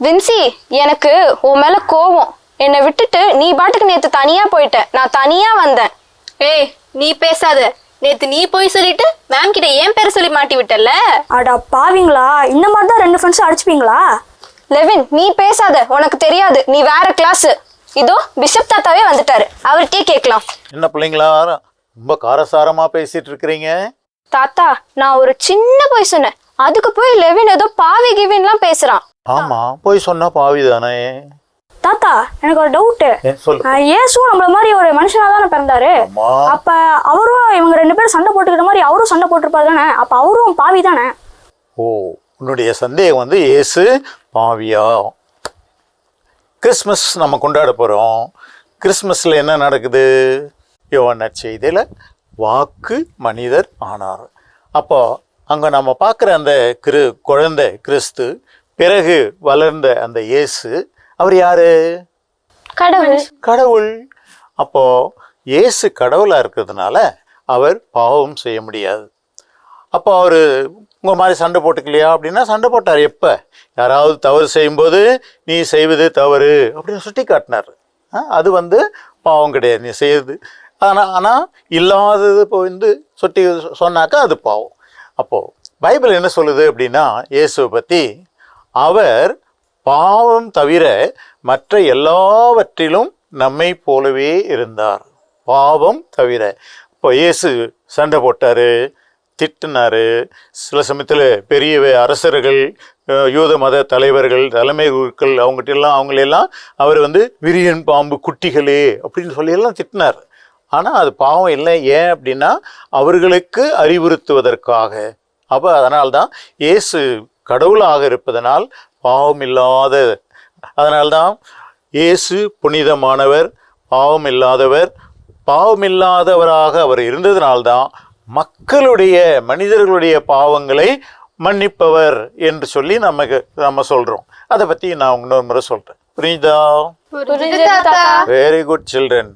Vinci எனக்கு உன் மேல கோவம் என்னை விட்டுட்டு நீ பாட்டுக்கு நேத்து தனியா போயிட்ட. நான் தனியா வந்தேன். ஏய் நீ பேசாத. நேத்து நீ போய் சொல்லிட்டு மேம் கிட்ட ஏன் பேரை சொல்லி மாட்டி விட்டல்ல? அடா பாவிங்களா? இந்த மாதிரி தான் ரெண்டு ஃப்ரெண்ட்ஸும் அடிச்சுப்பீங்களா? லெவின் நீ பேசாத. உனக்கு தெரியாது. நீ வேற கிளாஸ் இதோ பிஷப் தாத்தாவே வந்துட்டாரு. அவர்கிட்டயே கேட்கலாம். என்ன பிள்ளைங்களா? ரொம்ப காரசாரமா பேசிட்டு இருக்கிறீங்க தாத்தா நான் ஒரு சின்ன போய் சொன்னேன். அதுக்கு போய் லெவின் ஏதோ பாவி கிவின்லாம் பேசுறான். ஆமா போய் சொன்னா பாவி தானே தாத்தா எனக்கு ஒரு டவுட்டு இயேசுவும் நம்மள மாதிரி ஒரு மனுஷனா தானே பிறந்தாரு அப்ப அவரும் இவங்க ரெண்டு பேரும் சண்டை போட்டுக்கிற மாதிரி அவரும் சண்டை போட்டிருப்பாரு தானே? அப்ப அவரும் பாவி தானே ஓ உன்னுடைய சந்தேகம் வந்து இயேசு பாவியா? கிறிஸ்மஸ் நம்ம கொண்டாட போகிறோம் கிறிஸ்மஸில் என்ன நடக்குது? யோவான் செய்தியில் வாக்கு மனிதர் ஆனார். அப்போ அங்கே நம்ம பார்க்குற அந்த கிரு குழந்தை கிறிஸ்து பிறகு வளர்ந்த அந்த இயேசு அவர் யாரு? கடவுள். கடவுள். அப்போ இயேசு கடவுளாக இருக்கிறதுனால அவர் பாவம் செய்ய முடியாது. அப்போ அவர் உங்கள் மாதிரி சண்டை போட்டுக்கலையா? அப்படின்னா சண்டை போட்டார். எப்போ? யாராவது தவறு செய்யும்போது நீ செய்வது தவறு அப்படின்னு சுட்டி காட்டினார் அது வந்து பாவம் கிடையாது. நீ செய்யுது ஆனால் ஆனால் இல்லாதது இப்போ வந்து சுட்டி சொன்னாக்கா அது பாவம். அப்போது பைபிள் என்ன சொல்லுது அப்படின்னா இயேசுவை பற்றி அவர் பாவம் தவிர மற்ற எல்லாவற்றிலும் நம்மை போலவே இருந்தார். பாவம் தவிர. இப்போ இயேசு சண்டை போட்டார் திட்டினார். சில சமயத்தில் பெரிய அரசர்கள் யூத மத தலைவர்கள் தலைமை குருக்கள் அவங்ககிட்டெல்லாம் அவங்களெல்லாம் அவர் வந்து விரியன் பாம்பு குட்டிகளே அப்படின்னு சொல்லியெல்லாம் திட்டினார். ஆனால் அது பாவம் இல்லை. ஏன் அப்படின்னா அவர்களுக்கு அறிவுறுத்துவதற்காக. அப்போ அதனால்தான் இயேசு கடவுளாக இருப்பதனால் பாவம் இல்லாத அதனால்தான் இயேசு புனிதமானவர் பாவம் இல்லாதவர் பாவம் இல்லாதவராக அவர் இருந்ததினால்தான் மக்களுடைய மனிதர்களுடைய பாவங்களை மன்னிப்பவர் என்று சொல்லி நமக்கு நம்ம சொல்கிறோம் அதை பற்றி நான் இன்னொரு முறை சொல்கிறேன் புரியுதா வெரி குட் சில்ட்ரன்